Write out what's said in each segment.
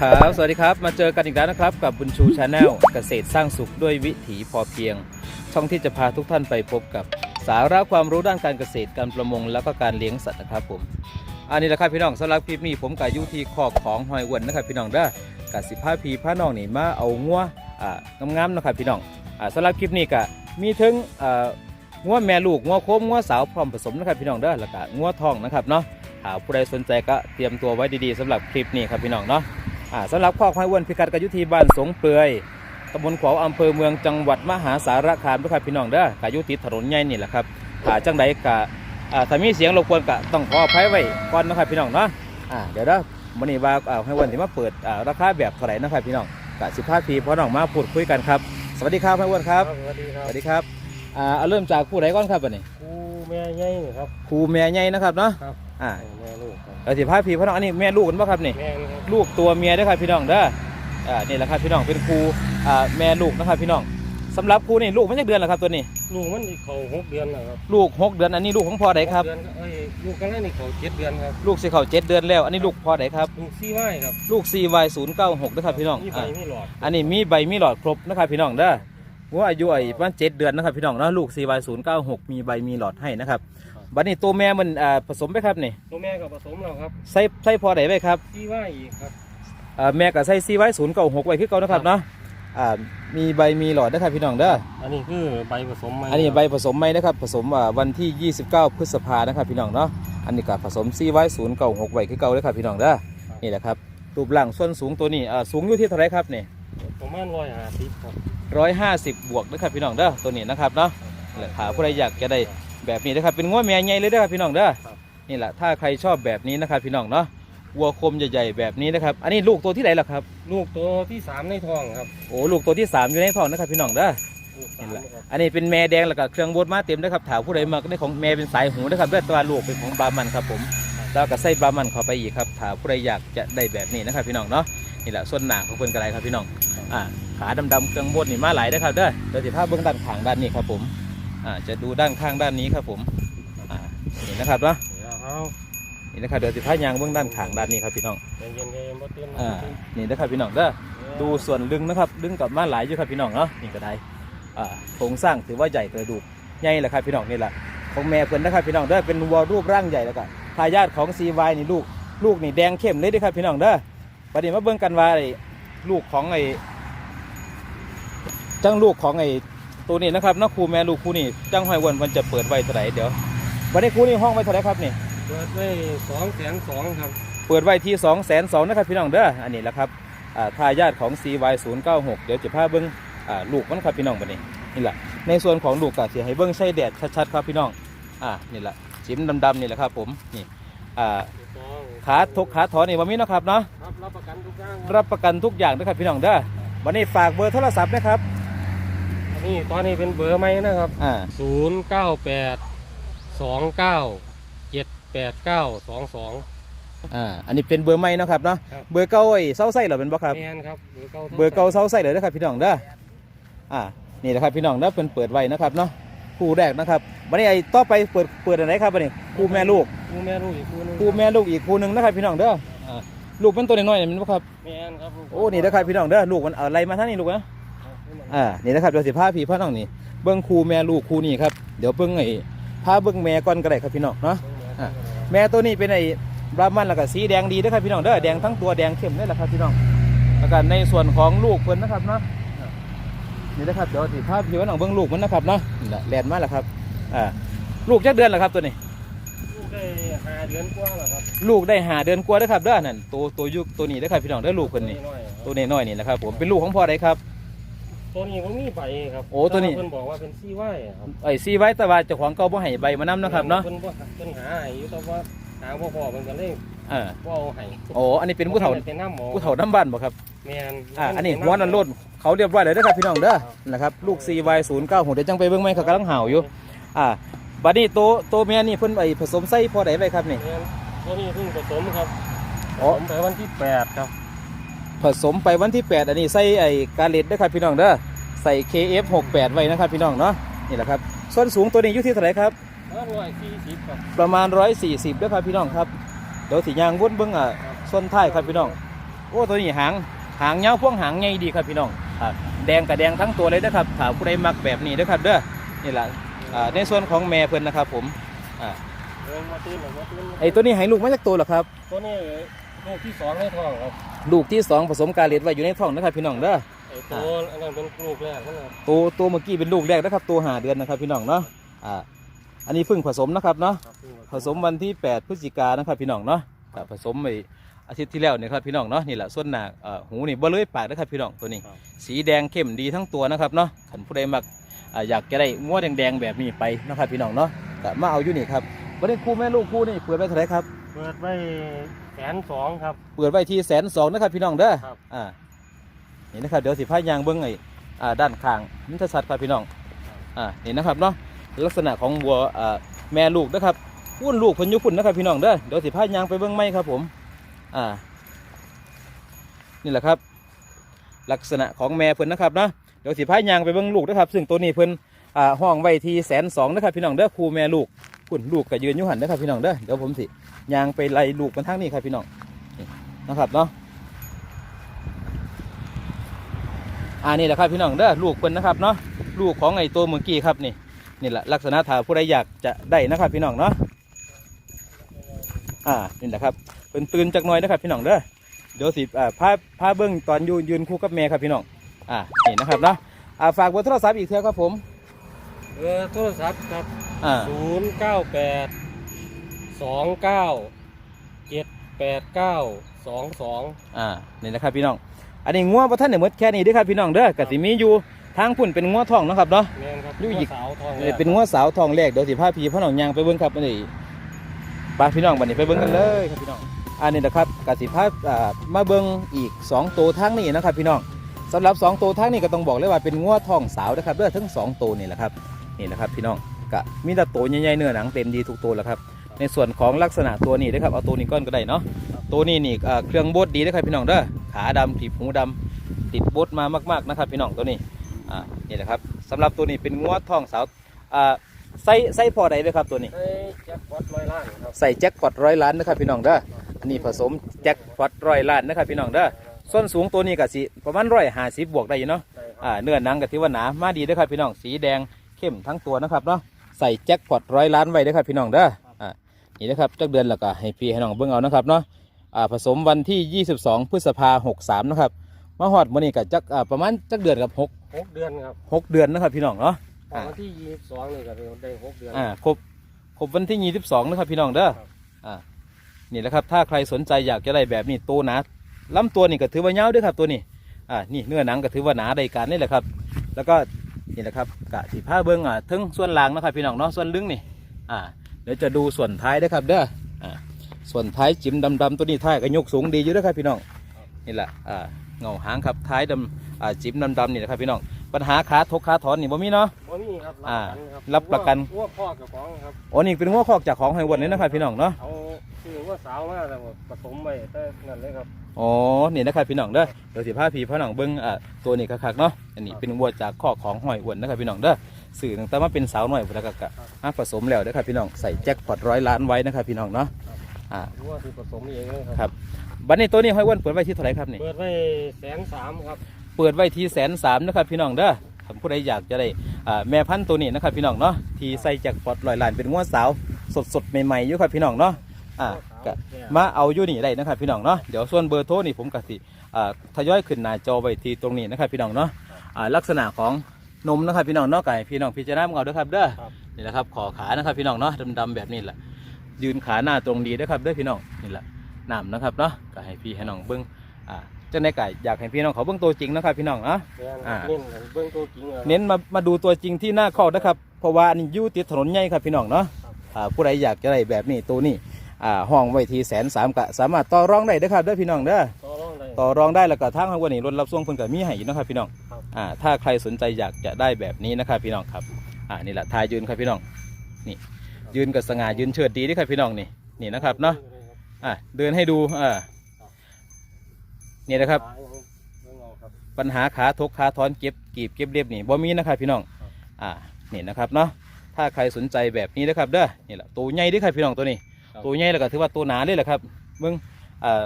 ครับ สวัสดีครับ มาเจอกันอีกแล้วนะครับ กับบุญชูชาแนลเกษตรสร้างสุขด้วยวิถีพอเพียง ช่องที่จะพาทุกท่านไปพบกับสาระความรู้ด้านการเกษตรการประมง แล้วก็การเลี้ยงสัตว์นะครับผม อันนี้แหละครับพี่น้องสำหรับคลิปนี้ผมกับยุทีคอกของหอยอ้วนนะครับพี่น้องเด้อกับสิบห้าพีพาน้องนี่มาเอางัวอ่างามๆนะครับพี่น้องอ่าสำหรับคลิปนี้ก็มีถึงอ่างัวแม่ลูกงัวโคมงัวสาวพร้อมผสมนะครับพี่น้องเด้อแล้วก็งัวทองนะครับเนาะหากผู้ใดสนใจก็เตรียมตัวไว้ดีๆสำหรับคลิปนี้ครับพี่น้องเนาะ สำหรับข้อควายอ้วนพิกัดกอยุทีบ้านสงเปลือยตำบลขวาวอำเภอเมืองจังหวัดมหาสารคามด้วยครับพี่น้องเด้อกายุติดถนนใหญ่นี่แหละครับถ้าจังใดกะอ่าถ้ามีเสียงรบกวนกะต้องขออภัยไว้ก่อนนะครับพี่น้องเนาะอ่าเดี๋ยวเด้อวันนี้ว่าอ่าให้อ้วันที่มาเปิดอ่าราคาแบบเท่าไหร่นะครับพี่น้องกะสิบห้าปีพอน้องมาพูดคุยกันครับ สวัสดีครับให้อ้วันครับ สวัสดีครัสบวัสดีครับอ่าเอาเริ่มจากผู้ใดก่อนครับวันนี้ครูแม่ใหญ่นี่ครับครูแม่ใหญ่นะครับเนาะครับ อ่าแม่ลูกครับเอาสิบห้าปีพอน้องอันนี้แม่ลูกกันปะครับนี่ แม่นะครับลูกตัวเมียเด้วยครับพี่น้องเด้ออ่านี่แหละครับพี่น้องเป็นครูอ่าแม่ลูกนะครับพี่น้องสำหรับครูนี่ลูกมันจะเดือนแล้วครับตัวนี้ ลูกมันอีกเขาหกเดือนแล้วครับลูกหกเดือนอันนี้ลูกของพ่อใดครับ หกเดือนก็เอ้ยลูกกันแล้วนี่เขาเจ็ดเดือนครับลูกสิเขาเจ็ดเดือนแล้วอันนี้ลูกพ่อใดครับ ลูกซี่ไว้ครับลูก CY 0 9 6 นะครับพี่น้องนี่ใบอ่า นี่หลอดอันนี้มีใบมีหลอดครบนะครับพี่น้องเด้อว่าอายุไอ้ประมาณเจ็ดเดือนนะครับพี่น้องเนาะลูก CY 0 9 6 มีใบมีหลอดให้นะครับ บัดนี้ตัวแม่มันอ่าผสมไปครับนี่ตัวแม่ก็ผสมแล้วครับใส่ใส่พ่อใดไปครับซี่ไว้อีกครับอ่าแม่ก็ใส่ CY 0 9 6ไว้คือเก่านะครับเนาะอ่ามีใบมีหลอดนะครับพี่น้องเด้ออันนี้คือใบผสมไหมอันนี้ใบผสมไหมนะครับผสมอ่าวันที่ 29 พฤษภานะครับพี่น้องเนาะอันนี้ก็ผสมซีไว้ศูนย์เก่าหกไว้คือเก่าเลยครับพี่น้องเด้อนี่แหละครับรูปร่างส่วนสูงตัวนี้อ่าสูงอยู่ที่เท่าไหรครับนี่ประมาณร้อยห้าสิบครับร้อยห้าสิบบวกนะครับพี่น้องเด้อตัวนี้นะครับเนาะนี่แหละถ้าผู้ใดอยากจะได้ แบบนี้นะครับเป็นง้วแม่ใหญ่เลยเด้อครับพี่น้องเด้อนี่แหละถ้าใครชอบแบบนี้นะครับพี่น้องเนาะวัวคมใหญ่ๆแบบนี้นะครับ อันนี้ลูกตัวที่ไหนล่ะครับ ลูกตัวที่สามในท้องครับโอ้ลูกตัวที่สามอยู่ในท้องนะครับพี่น้องเด้อลูกสานี่มแหละครับอันนี้เป็นแม่แดงแล้วก็เครื่องบดมาเต็มนะครับถามผู้ใดมาก็ได้ของแม่เป็นสายหูนะครับเลือดตัวลูกเป็นของบามันครับผมแล้วก็ใส่บามันเข้าไปอีกครับถามผู้ใดอยากจะได้แบบนี้นะครับพี่น้องเนาะนี่แหละส่วนหนาของเพิ่นกระไรครับพี่น้องอ่าขาดำๆเครื่องบดนี่มาหลายนะครับเด้อเดี๋ยวสิภาพเบื้องด้านข้างด้านนี้ครับผม อ่าจะดูด้านข้างด้านนี้ครับผมอ่านี่นะครับเนาะเดี๋ยวเอานี่นะครับเดี๋ยวสิภาพยางเบื้องด้านข้างด้านนี้ครับพี่น้องใจเย็นใจเย็นบ่ตื่นอ่านี่นะครับพี่น้องเด้อดูส่วนลึงนะครับลึงกลับมาหลายอยู่ครับพี่น้องเนาะนี่ก็ได้อ่าโครงสร้างถือว่าใหญ่กระดูกใหญ่แหละครับพี่น้องนี่แหละของแม่เพิ่นนะครับพี่น้องเด้อเป็นวัวรูปร่างใหญ่แล้วก็ทายาทของ CY นี่ลูกลูกนี่แดงเข้มเลยเด้อครับพี่น้องเด้อประเดี๋ยวมาเบิ่งกันว่าไอ้ลูกของไอ้จังลูกของไอ้ ตัวนี้นะครับเนาะครูแม่ลูกครูนี่จังห้อยอ้วนมันจะเปิดไว้เท่าไหร่เดี๋ยว วันนี้ครูนี่ห้องไว้เท่าไหร่ครับนี่ เปิดไว้สองแสนสองครับ เปิดไว้ที่2 2 0 0 0นะครับพี่น้องเด้อ อันนี้แหละครับอ่าทายาทของ CY 0 9 6 เดี๋ยวจะพาเบิ้งอ่าลูกมันครับพี่น้องบัดนี้นี่แหละ ในส่วนของลูกก็เสียให้เบิ้งใช้แดดชัดๆครับพี่น้อง อ่านี่แหละจิ้มดำๆนี่แหละครับผม นี่ อ่าถูกต้องขาทุกขาถอนนี่บ่มีเนาะครับเนาะครับรับประกันทุกอย่างครับรับประกันทุกอย่างนะครับพี่น้องเด้อ วันนี้ฝากเบอร์โทรศัพท์นะครับ นี่ตอนนี้เป็นเบอร์ไหมนะครับ อ่าศูนย์เก้าแปดสองเก้าเจ็ดแปดเก้าสองสอง อ่าอันนี้เป็นเบอร์ใหม่เนาะครับเนาะครับ เบอร์เก่าไอ้เซาไส้เหรอเป็นบ่ครับ แมนครับเบอร์เก้าเบอร์เก่าเซาไส้เลยนะครับพี่น้องเด้อ อ่า นี่แหละครับพี่น้องเด้อเพิ่นเปิดไว้นะครับเนาะ คู่แรกนะครับวันนี้ไอ้ต่อไปเปิดเปิดอันไหนครับวันนี้คู่แม่ลูก คู่แม่ลูกอีกคู่หนึงคู่แม่ลูกอีกคู่หนึ่งนะครับพี่น้องเด้อ อ่า ลูกมันตัวน้อยๆนี่มันบ่ครับ แมนครับลูกโอ้ นี่นะครับพี่น้องเด้อ ลูกมันเอาอะไรมาท่างนี่ลูกนะ อ่านี่นะครับเดี๋ยวสิพาพี่พาน้องนี่เบิ้งคู่แม่ลูกคู่นี้ครับเดี๋ยวเบิ้งไอ้พาเบิ้งแม่ก่อนก็ได้ครับพี่น้องเนาะอะแม่ตัวนี้เป็นไอ้บรามันแล้วก็สีแดงดีเด้อครับพี่น้องเด้อแดงทั้งตัวแดงเข้มเลยแหละครับพี่น้องแล้วก็ในส่วนของลูกเพิ่นนะครับเนาะอ่านี่นะครับเดี๋ยวสิพาพี่ว่าน้องเบิ้งลูกมันนะครับเนาะนี่แหละแลนมาแล้วครับอ่าลูกจักเดือนแล้วครับตัวนี้ลูกได้ห้าเดือนกว่าแล้วครับลูกได้หาเดือนกว่าเด้อครับเด้อนั่นตัวตัวยุคตัวนี้เด้อครับพี่น้องเด้อลูกเพิ่นนี่อยๆครับตัวน้อยๆนี่นะครับผมเป็นลูกของพ่อใดครับ ตัวนี้ผมมีใบครับโอ้ตัวนี้ เพิ่นบอกว่าเป็นซี่ไว้ครับไอ้ซีไว้แต่ว่าเจ้าของเก่าบ่ให้ใบมานํนะครับเนาะเพิ่นบ่เพิ่นหาให้อยู่แต่ว่าหาพ่อพ่อเพิ่นก็เลยอ่าบ่เอาให้โอ้อันนี้เป็นผู้เฒ่าเป็นน้ำหมอผู้เฒ่าน้ำบ้านบ่ครับแมนอ่าอันนี้หัวนันโลดเขาเรียบร้อยเลยเด้อครับพี่น้องเด้อนะครับลูก CY 0 9 6 เดี๋ยวจังไปเบิ่งไหมเขากำลังห่าวอยู่อ่าบัดนี้ตัวตัวแม่นี่เพิ่นไอ้ผสมไส้พอได้ไว้ครับนี่ แม่นตัวนี้เพิ่งผสมครับผอ๋อ สมไปวันที่แปดครับ ผสมไปวันที่ 8 อันนี้ใส่ไอ้กาเลตเด้อครับพี่น้องเด้อใส่ KF 68 ไว้นะครับพี่น้องเนาะนี่แหละครับส่วนสูงตัวนี้อยู่ที่เท่าไหร่ครับร้อยสี่สิบครับประมาณ 140เด้อครับพี่น้องครับเดี๋ยวสิยางวนเบิ่งอะส่วนท้ายครับพี่น้องโอ้ตัวนี้หางหางเงาวพวงหางใหญ่ดีครับพี่น้องอ่าแดงกับแดงทั้งตัวเลยนะครับถ้าผู้ใดมักแบบนี้นะครับเด้อนี่แหละอ่าในส่วนของแม่เพิ่นนะครับผมอ่าเดินมาตื้นหน่อยมาตื้นไอ้ตัวนี้ให้ลูกมาจากตัวเหรอครับตัวนี้ ลูกที่สองในท้องครับลูกที่สองผสมกาเลียดไว้อยู่ในท้องนะครับพี่น้องเด้อไอ้ตัวอันนั้นเป็นลูกแรกนะครับตัวตัวเมื่อกี้เป็นลูกแรกนะครับ ตัวหาเดือนนะครับ พี่น้องเนาะอ่าอันนี้เพิ่งผสมนะครับเนาะครับผสมวันที่ 8 พฤศจิกายนนะครับ พี่น้องเนาะก็ผสมไปอาทิตย์ที่แล้วเนี่ยครับพี่น้องเนาะนี่แหละส่วนหนาเอ่อหูนี่บ่เลยปากนะครับพี่น้องตัวนี้ครับสีแดงเข้มดีทั้งตัวนะครับเนาะขันผู้ใดมักอ่าอยากจะได้ง้วแดงๆแบบนี้ไปนะครับพี่น้องเนาะก็มาเอาอยู่นี่ครับวันนี้คู่แม่ลูกคู่นี่เปิดไว้เท่าไหรครับเปิดไว้แส นสองครับ เปิดไว้ที่แสนสองนะครับพี่น้องเด้อครับ อ่านี่นะครับเดี๋ยวสิพายางเบิ้งไอ้อ่าด้านข้างมิทสัตว์ครับพี่น้องอ่านี่นะครับเนาะลักษณะของวัวอ่าแม่ลูกนะครับพุ่นลูกเพิ่นอยุพุ่นนะครับพี่น้องเด้อเดี๋ยวสิพายางไปเบิ้งไหมครับผมอ่านี่แหละครับ ลักษณะของแม่เพิ่นนะครับเนาะเดี๋ยวสิพายางไปเบิ้งลูกนะครับ ซึ่งตัวนี้เพิ่นอ่าห้องไว้ที่แสนสองนะครับพี่น้องเด้อครูแม่ลูก พุ่นลูกก็ยืนอยู่หันนะครับพี่น้องเด้อเดี๋ยวผมสิยางไปไล่ลูกกันทางนี้ครับพี่น้องนะครับเนาะอ่านี่แหละครับพี่น้องเด้อลูกเพิ่นนะครับเนาะลูกของไอ้ตัวเมื่อกี้ครับนี่นี่แหละลักษณะถ้าผู้ใดอยากจะได้นะครับพี่น้องเนาะอ่านี่แหละครับเพิ่นตื่นจากน้อยนะครับพี่น้องเด้อเดี๋ยวสิอ่าพาพาเบิ้องตอนยู่ยืนคู่กับแม่ครับพี่น้องอ่านี่นะครับเนาะอ่าฝากบอร์โทรศัพท์อีกเท่าครับผม เออโทรศัพท์ครับอ่าศูนย์เก้าแปดสองเก้าเจ็ดแปดเก้าสองสองอ่านี่นะครับพี่น้อง อันนี้งัวพระท่านเนี่ยหมดแค่นี้เด้อครับพี่น้องเด้อกสิมีอยู่ทางพุ่นเป็นงัวทองเนาะครับเนาะ แมนครับอยู่อีกสาวทองนี่เป็นงัวสาวทองแรกเดี๋ยวสิพาพี่พ่อน้องยางไปเบิ้งครับอันนี้ปาพี่น้องบัดนี้ไปเบิ้งกันเลยครับพี่น้องอันนี้นะครับกสิพาอ่ามาเบิ้งอีก2ตัวทางนี้นะครับพี่น้องสำหรับ2ตัวทางนี้ก็ต้องบอกเลยว่าเป็นงัวทองสาวนะครับเด้อทั้งสองตัวนี่แหละครับ นี่แหละครับพี่น้องกะมีแต่ตัวใหญ่ๆเนื้อหนังเต็มดีทุกตัวแหละครับในส่วนของลักษณะตัวนี้นะครับเอาตัวนี้ก้อนก็ได้เนาะตัวนี้นี่อ่าเครื่องบดดีนะครับพี่น้องเด้อขาดำถีบหูดำติดบดมามากๆนะครับ พี่น้องตัวนี้อ่านี่แหละครับสำหรับตัวนี้เป็นงัวทองสาวอ่าใส่ใส่พอใดเลยครับตัวนี้ไอ้แจ็คพอตร้อยล้านครับใส่แจ็คพอตร้อยล้านนะครับพี่น้องเด้ออันนี้ผสมแจ็คพอตร้อยล้านนะครับพี่น้องเด้อส่วนสูงตัวนี้ก็สิประมาณร้อยห้าสิบบวกได้อยู่เนาะใช่ครับอ่าเนื้อหนังก็ถือว่าหนามาดีเด้อครับพี่น้องสีแดง เข้มทั้งตัวนะครับเนาะใส่แจ็คพอตร้อยล้านไว้เด้อครับพี่น้องเด้ออ่านี่นะครับจักเดือนแล้วก็ให้พี่ให้น้องเบิ่งเอานะครับเนาะอ่าผสมวันที่ 22 พฤษภาหกสามนะครับมาฮอดมื้อนี้ก็จักอ่าประมาณจักเดือนกับหกหกเดือนครับหกเดือนนะครับพี่น้องเนาะออกวันที่ยี่สิบสองนี่ก็ได้หกเดือนอ่าครบครบวันที่22นะครับพี่น้องเด้อครับอ่านี่แหละครับถ้าใครสนใจอยากจะได้แบบนี้ตัวหนาลำตัวนี่ก็ถือว่าเงาวด้วยครับตัวนี้อ่านี่เนื้อหนังก็ถือว่าหนาได้การนี่แหละครับ แล้วก็ นี่แหละครับกะสีผ้าเบิ้งอ่าทั้งส่วนล่างนะครับพี่น้องเนาะส่วนลึงนี่อ่าเดี๋ยวจะดูส่วนท้ายด้วยครับเด้ออ่าส่วนท้ายจิ้มดำๆตัวนี้ท้ายก็ยกสูงดีอยู่ด้วยครับพี่น้องนี่แหละอ่าเงาหางครับท้ายดำอ่าจิ้มดำๆนี่นะครับพี่น้องปัญหาขาทกขาถอนนี่บ่มีเนาะวันนี้ครับอ่ารับรับประกันว่าพ่อกับของครับโอ้นี่เป็นหัวคอกจากของไฮวันนี่นะครับพี่น้องเนาะเอาคือว่าสาวมากแต่ว่าผสมไปแต่นั่นเลยครับ อ๋อนี่นะครับพี่น้องเด้อเดี๋ยวสิพาพี่พ่อน้องเบิ้งอ่าตัวนี้คักๆเนาะอันนี้เป็นวัวจากข้อกของหอยอ้วนนะครับพี่น้องเด้อสื่อตั้งแต่มาเป็นสาวหน่อยพุทธกะกะอะผสมแล้วเด้อครับพี่น้องใส่แจ็คพอตร้อยล้านไว้นะครับพี่น้องเนาะอ่ารู้ว่าที่ผสมเองเลยคครับรับบัดนี้ตัวนี้หอยอ้วนเปิดไว้ที่เท่าไหร่ครับนี่ เปิดไว้แสนสามครับเปิดไว้ที่แสนสามนะครับพี่น้องเด้อถ้าผู้ใดอยากจะได้อ่าแม่พันธุ์ตัวนี้นะครับพี่น้องเนาะที่ใส่แจ็คพอตร้อยล้านเป็นงัวสาวสดๆใหม่ๆอยู่ครับพี่น้องเนาะอ่า ก็มาเอาอยู่นี่ได้นะครับพี่น้องเนาะเดี๋ยวส่วนเบอร์โทรนี่ผมกสิอ่าทยอยขึ้นหน้าจอไว้ที่ตรงนี้นะครับพี่น้องเนาะอ่าลักษณะของนมนะครับพี่น้องเนาะไก่พี่น้องพิจารณาเอาเด้อครับเด้อครับนี่แหละครับขอขานะครับพี่น้องเนาะดำๆแบบนี้แหละยืนขาหน้าตรงดีเด้อครับเด้อพี่น้องนี่แหละน้ำนะครับเนาะก็ให้พี่ให้น้องเบิ้งอ่าจังได้ไก่อยากให้พี่น้องเขาเบิ้งตัวจริงนะครับพี่น้องเนาะอ่าเน้นเบื้องตัวจริงอะเน้นมามาดูตัวจริงที่หน้าคอกนะครับ เพราะว่าอันนี้อยู่ติดถนนใหญ่ครับพี่น้องเนาะอ่าผู้ใดอยากจะได้แบบนี้ตัวนี้ อ่าห้องไว้ที่แสนสามกะสามารถต่อรองได้เด้อครับเด้อพี่น้องเด้อต่อรองได้ ต่อรองได้แล้วก็ทางวันนี้รถรับส่งเพิ่นก็มีให้อยู่นะครับพี่น้องครับ อ่าถ้าใครสนใจอยากจะได้แบบนี้นะครับพี่น้องครับอ่านี่แหละทายยืนครับพี่น้องนี่ ยืนกับสง่ายืนเชิดดีเด้วยครับพี่น้องนี่นี่นะครับเนาะอ่าเดินให้ดูอ่านี่นะครับเบื้องเอาครับ ปัญหาขาทกขาถอนเก็บกีบเก็บเรียบนี่บ่มีนะครับพี่น้อง ครับ อ่า นี่นะครับเนาะ ถ้าใครสนใจแบบนี้นะครับเด้อ นี่แหละตัวใหญ่เด้วยครับพี่น้องตัวนี้ ตัวใหญ่แล้วก็ถือว่าตัวหนาเลยแหละครับเบิ่งอ่า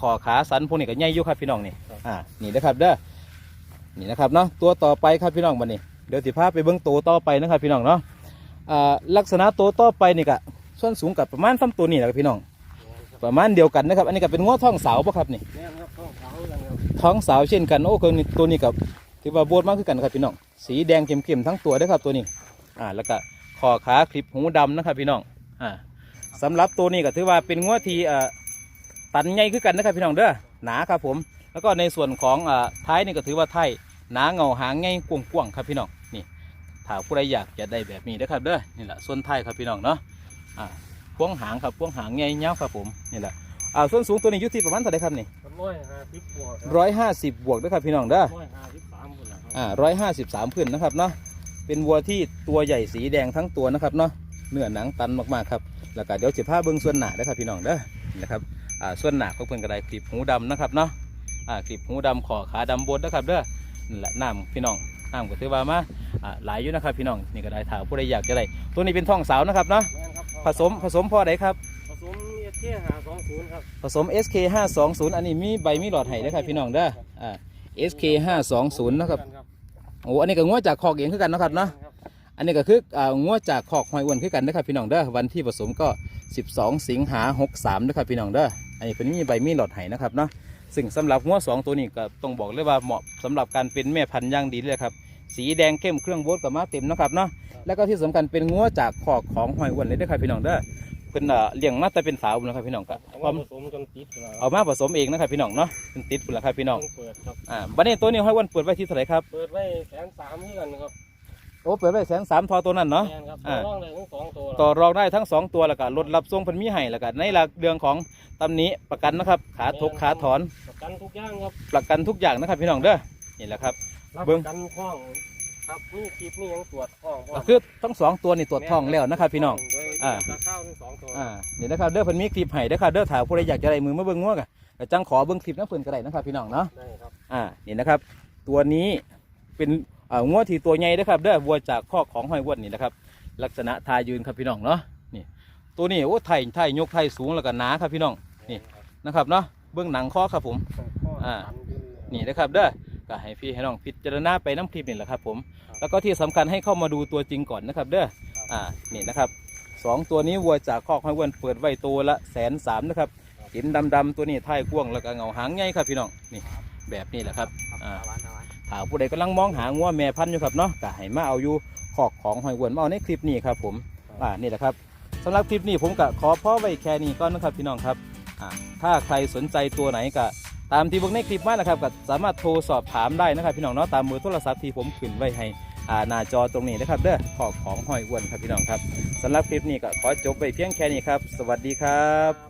คอขาสันพวกนี้ก็ใหญ่อยู่ครับพี่น้องนี่อ่านี่นะครับเด้อนี่นะครับเนาะตัวต่อไปครับพี่น้องบัดนี้เดี๋ยวสิพาไปเบิ่งตัวต่อไปนะครับพี่น้องเนาะอ่าลักษณะตัวต่อไปนี่ก็ส่วนสูงกับประมาณซ้ำตัวนี่แหละครับพี่น้อง ประมาณเดียวกันนะครับ อันนี้ก็เป็นง้อท้องสาวปะครับนี่ แม่นครับท้องขาวกันครับท้องสาวเช่นกันโอ้คือนี่ตัวนี้กับถือว่าโบดมากขึ้นกันครับพี่น้องสีแดงเข้มๆทั้งตัวเด้อครับตัวนี้อ่าแล้วก็คอขาคลิปหูดำนะครับพี่น้องอ่า สำหรับตัวนี้ก็ถือว่าเป็นง้อที่อ่าตันใหญ่ขึ้นกันนะครับพี่น้องเด้อหนาครับผม แล้วก็ในส่วนของอ่าท้ายนี่ก็ถือว่าไทยหนาเงาหางใหญ่กว้างๆครับพี่น้องนี่ถ้าผู้ใดอยากจะได้แบบนี้นะครับเด้อนี่แหละส่วนท้ายครับพี่น้องเนาะอ่าพวงหางครับพวงหางใหญ่เงี้ยวครับผมนี่แหละอ่าส่วนสูงตัวนี้อยู่ที่ประมาณเท่าไหรครับนี่มันร้อยห้าสิบบวกคร้อยห้าสิบบวกนะครับพี่น้องเด้อร้อยห้าสิบสามคนละครับอ่าร้อยห้าสิบสามขึ้นนะครับเนาะเป็นวัวที่ตัวใหญ่สีแดงทั้งตัวนะครับเนาะเนื้อหนังตันมากๆครับ แล้วก็เดี๋ยวจะพาเบิ้งส่วนหนาเด้อครับพี่น้องเด้อนี่นะครับอ่าส่วนหนาเขาเพิ่นกระไดคลิปหูดำนะครับเนาะอ่าคลิปหูดำขอขาดำบนนะครับเด้อนี่แหละน้ำพี่น้องน้ำก็ถือว่ามาอ่าหลายอยู่นะครับพี่น้องนี่ก็ได้ถามผู้ใดอยากจะได้ตัวนี้เป็นท้องสาวนะครับเนาะแม่นครับผสมผสมพ่อใดครับ ผสมเอเทียหาสองศูนย์ครับ ผสม SK 520อันนี้มีใบมีหลอดไห้เด้อครับพี่น้องเด้ออ่า SK 520นะครับ โอ้ อันนี้ก็งัวจากคอกเองคือกันเนาะครับเนาะ อันนี้ก็คืออ่างัวจากขอกหอยอ้วนคือกันนะครับพี่น้องเด้อวันที่ผสมก็ 12 สิงหา63นะครับพี่น้องเด้ออันนี้เป็นมีใบมีหลอดไห้นะครับเนาะซึ่งสำหรับงัวสองตัวนี้ก็ต้องบอกเลยว่าเหมาะสำหรับการเป็นแม่พันธุ์อย่างดีเลยครับสีแดงเข้มเครื่องโบดกับมาเต็มเนาะครับเนาะแล้วก็ที่สำคัญเป็นงัวจากขอกของหอยอ้วนเลยเด้อครับพี่น้องเด้อเพิ่นอ่าเลี้ยงมาแต่เป็นสาวนะครับพี่น้องก็เอาพร้อมามผสมจนติดแล้วเอามาผสมเองนะครับพี่น้องเนาะเป็นติดพุ่นละครับพี่น้องต้องเปิดครับอ่าบัดนี้ตัวนี้หอยอ้วนเปิดไว้ที่เท่าไหร่ครับเปิดไว้แสนสามที่กันครับ โอ้เปิดไว้แสนสามทอตัวนั้นเนาะแม่นครับอ่าต่อรองเลยทั้งสองตัวต่อรองได้ทั้งสองตัวแล้วก็ลดรับส่งเพันมีให้แล้วก็ในหลักเรื่องของตำหนี้ประกันนะครับ ขาทกขาถอนประกันทุกอย่างครับประกันทุกอย่างนะครับพี่น้องเด้อนี่แหละครับ รับเบิ่ปงระกันคล้องครับนี่คลิปนี่ยังตรวจคล้องพร้ก็มคือทั้งสองตัวนี่ตรวจท้องแล้วนะครับ พี่น้อง โดยอ่า ราคาทั้งสองตัวอ่านี่นะครับเด้อเพิ่นมีคลิปให้เด้อครับเด้อถามผู้ใดอยากจะได้มือมาเบิ่งงัวกะก็จังขอเบิ่งคลิปนะเพิ่นก็ได้นะครับพี่น้องเนาะ ได้ครับ อ่า นี่นะครับ ตัวนี้เป็นอ่า งัวที่ตัวใหญ่เด้อครับเด้อวัวจากข้อกของห้อยอ้วนนี่นะครับ ลักษณะทายืนครับพี่น้องเนาะนี่ตัวนี้โอ้ไทยไทยยกไทยสูงแล้วก็หนาครับพี่น้องนี่นะครับเนาะเบื้องหนังข้อครับผมอ่านี่นะครับเด้อก็ให้พี่ให้น้องพิจารณาไปน้ำคลิปนี่แหละครับผม แล้วก็ที่สำคัญให้เข้ามาดูตัวจริงก่อนนะครับ เด้ออ่านี่นะครับสองตัวนี้วัวจากคอกห้อยอ้วนเปิดไว้ตัวละแสนสามนะครับเห็นดำๆตัวนี้ท้ายกว้างแล้วก็เงาหางใหญ่ครับพี่น้องนี่แบบนี้แหละครับอ่าถ้า ผู้ใดกำลังมองหางัวแม่พันธุ์อยู่ครับเนาะก็ให้มาเอาอยู่คอกของห้อยอ้วนมาเอาในคลิปนี้ครับผมอ่านี่แหละครับสำหรับคลิปนี้ผมก็ขอพ่อไว้แค่นี้ก่อนนะครับพี่น้องครับอ่าถ้าใครสนใจตัวไหนก็ตามที่เบอกในคลิปมานะครับก็สามารถโทรสอบถามได้นะครับ พี่น้องเนาะตามเบอร์โทรศัพท์ที่ผมขึ้นไว้ให้อ่าหน้าจอตรงนี้นะครับเด้อขอบของห้อยอ้วนครับพี่น้องครับสำหรับคลิปนี้ก็ขอจบไปเพียงแค่นี้ครับ สวัสดีครับ